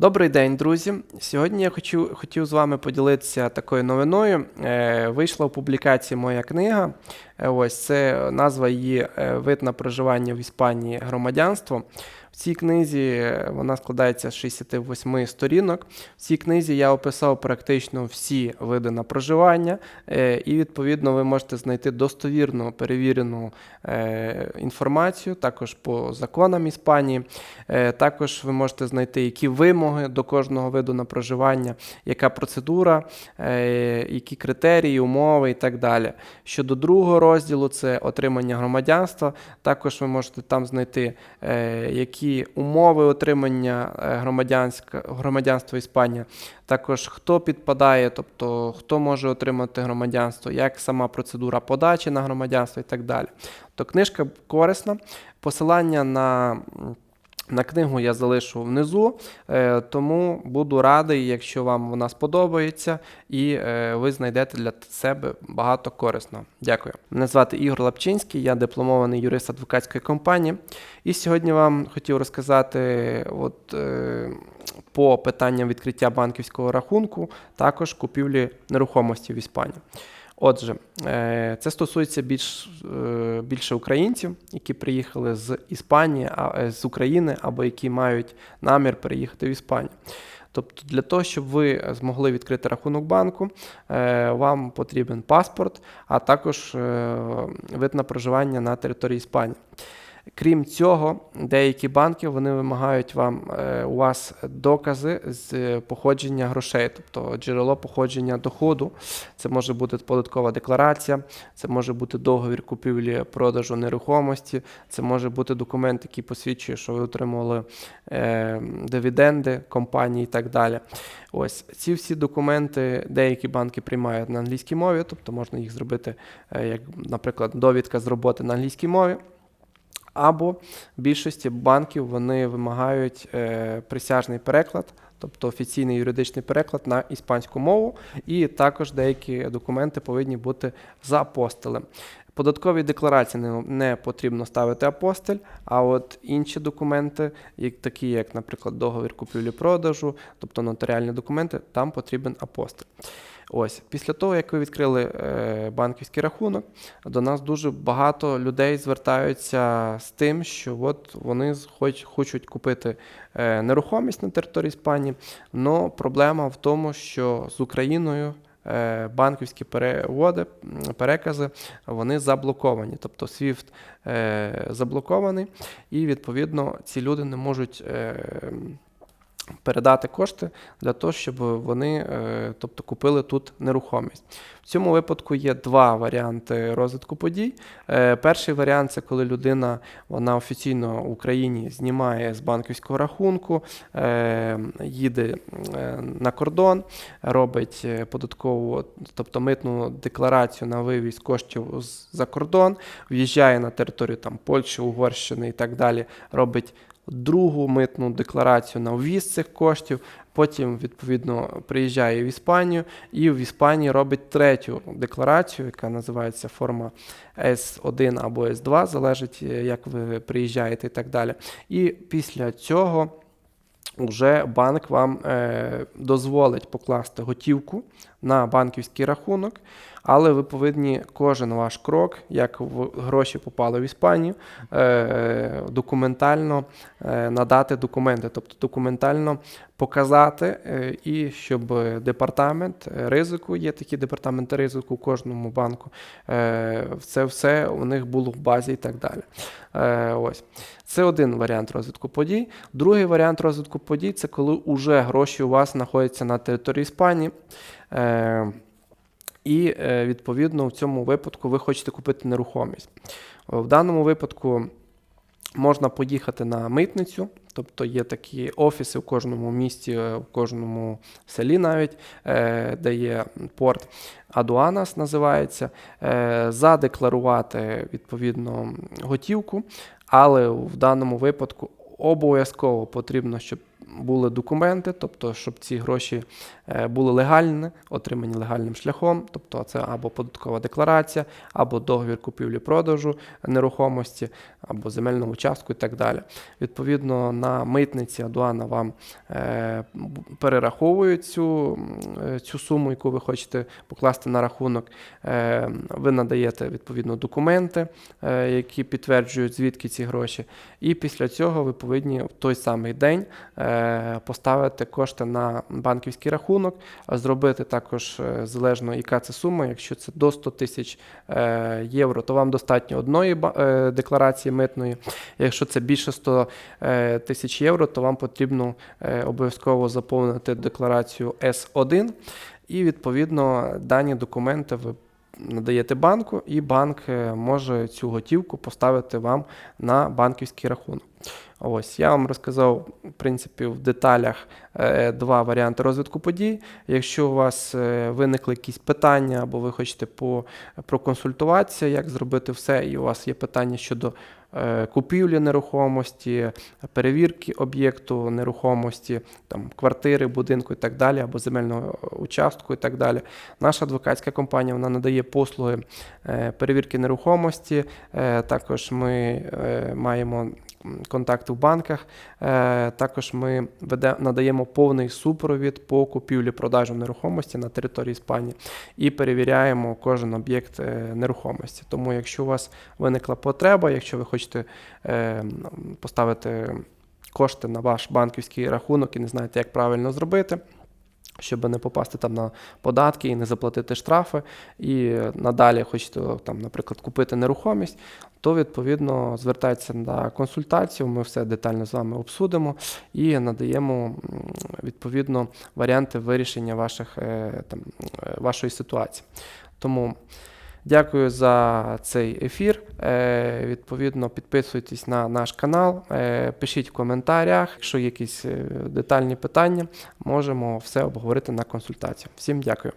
Добрий день, друзі. Сьогодні я хочу, хотів з вами поділитися такою новиною. Е, вийшла в публікації моя книга. Е, ось це назва її е, Вид на проживання в Іспанії громадянство. В цій книзі е, вона складається з 68 сторінок. В цій книзі я описав практично всі види на проживання, е, і відповідно ви можете знайти достовірну перевірену е, інформацію, також по законам Іспанії. Також ви можете знайти, які вимоги до кожного виду на проживання, яка процедура, які критерії, умови і так далі. Щодо другого розділу, це отримання громадянства. Також ви можете там знайти, е, які умови отримання е, громадянства Іспанії, також хто підпадає, тобто хто може отримати громадянство, як сама процедура подачі на громадянство і так далі. То книжка корисна. Посилання на. На книгу я залишу внизу, е, тому буду радий, якщо вам вона сподобається, і е, ви знайдете для себе багато корисного. Дякую. Мене звати Ігор Лапчинський, я дипломований юрист адвокатської компанії. І сьогодні вам хотів розказати от, е, по питанням відкриття банківського рахунку, також купівлі нерухомості в Іспанії. Отже, е, це стосується більш, е, більше українців, які приїхали з Іспанії, е, з України або які мають намір переїхати в Іспанію. Тобто для того, щоб ви змогли відкрити рахунок банку, вам потрібен паспорт, а також вид на проживання на території Іспанії. Крім цього, деякі банки вони вимагають вам е, у вас докази з походження грошей, тобто джерело походження доходу. Це може бути податкова декларація, це може бути договір купівлі продажу нерухомості, це може бути документ, який посвідчує, що ви отримували е, дивіденди компанії і так далі. Ось ці всі документи деякі банки приймають на англійській мові, тобто можна їх зробити, е, як, наприклад, довідка з роботи на англійській мові. Або більшості банків вони вимагають е, присяжний переклад, тобто офіційний юридичний переклад на іспанську мову, і також деякі документи повинні бути за апостилем. Податкові декларації не, не потрібно ставити апостиль, а от інші документи, як, такі як, наприклад, договір купівлі-продажу, тобто нотаріальні документи, там потрібен апостиль. Ось після того, як ви відкрили е, банківський рахунок, до нас дуже багато людей звертаються з тим, що от вони хоч, хочуть купити е, нерухомість на території Іспанії. але проблема в тому, що з Україною е, банківські переводи, перекази вони заблоковані. Тобто SWIFT заблокований, і відповідно ці люди не можуть. Передати кошти для того, щоб вони е, тобто, купили тут нерухомість. В цьому випадку є два варіанти розвитку подій. Е, Перший варіант це коли людина вона офіційно в Україні знімає з банківського рахунку, е, їде на кордон, робить податкову, тобто митну декларацію на вивіз коштів за кордон, в'їжджає на територію там, Польщі, Угорщини і так далі, робить другу митну декларацію на ввіз цих коштів. Потім, відповідно, приїжджає в Іспанію і в Іспанії робить третю декларацію, яка називається форма С1 або С2, залежить, е, як ви приїжджаєте і так далі. І після цього вже банк вам е, дозволить покласти готівку на банківський рахунок, але ви повинні кожен ваш крок, як в- гроші попали в Іспанію, е, документально е, надати документи, тобто документально показати, е, і щоб департамент ризику, є такі департаменти ризику у кожному банку, це все у них було в базі і так далі. Ось. Це один варіант розвитку подій. Другий варіант розвитку подій це коли уже гроші у вас знаходяться на території Іспанії. Е, і е, відповідно в цьому випадку ви хочете купити нерухомість. В даному випадку можна поїхати на митницю, тобто є такі офіси в кожному місті, е, в кожному селі навіть, е, де є порт Адуанас називається, е, задекларувати відповідно готівку, але в даному випадку обов'язково потрібно, щоб були документи, тобто, щоб ці гроші е, були легальні, отримані легальним шляхом, тобто це або податкова декларація, або договір купівлі-продажу нерухомості, або земельного участку і так далі. Відповідно, на митниці Адуана вам е, перераховують цю, е, цю суму, яку ви хочете покласти на рахунок. Ви надаєте відповідно документи, які підтверджують, звідки ці гроші. І після цього ви повинні в той самий день поставити кошти на банківський рахунок, зробити також е, залежно, яка це сума. Якщо це до 100 тисяч е, євро, то вам достатньо одної е, декларації митної. Якщо це більше 100 е, тисяч євро, то вам потрібно обов'язково заповнити декларацію С1. І відповідно дані документи ви надаєте банку, і банк може цю готівку поставити вам на банківський рахунок. Ось я вам розказав, в принципі, в деталях е, два варіанти розвитку подій. Якщо у вас е, виникли якісь питання, або ви хочете проконсультуватися, як зробити все, і у вас є питання щодо купівлі нерухомості, перевірки об'єкту нерухомості, там, квартири, будинку і так далі, або земельного участку і так далі. Наша адвокатська компанія вона надає послуги е, перевірки нерухомості. Е, Також ми е, маємо контакти в банках. Е, Також ми надаємо повний супровід по купівлі-продажу нерухомості на території Іспанії і перевіряємо кожен об'єкт е, нерухомості. Тому, якщо у вас виникла потреба, якщо ви хочете е, поставити кошти на ваш банківський рахунок і не знаєте, як правильно зробити. Щоб не попасти там на податки і не заплатити штрафи, і надалі хочете там, наприклад, купити нерухомість, то відповідно звертайтеся на консультацію. Ми все детально з вами обсудимо і надаємо відповідно варіанти вирішення ваших, е, там, е, вашої ситуації. Тому дякую за цей ефір. Е, Відповідно, підписуйтесь на наш канал, е, пишіть в коментарях. Якщо якісь е, детальні питання, можемо все обговорити на консультацію. Всім дякую.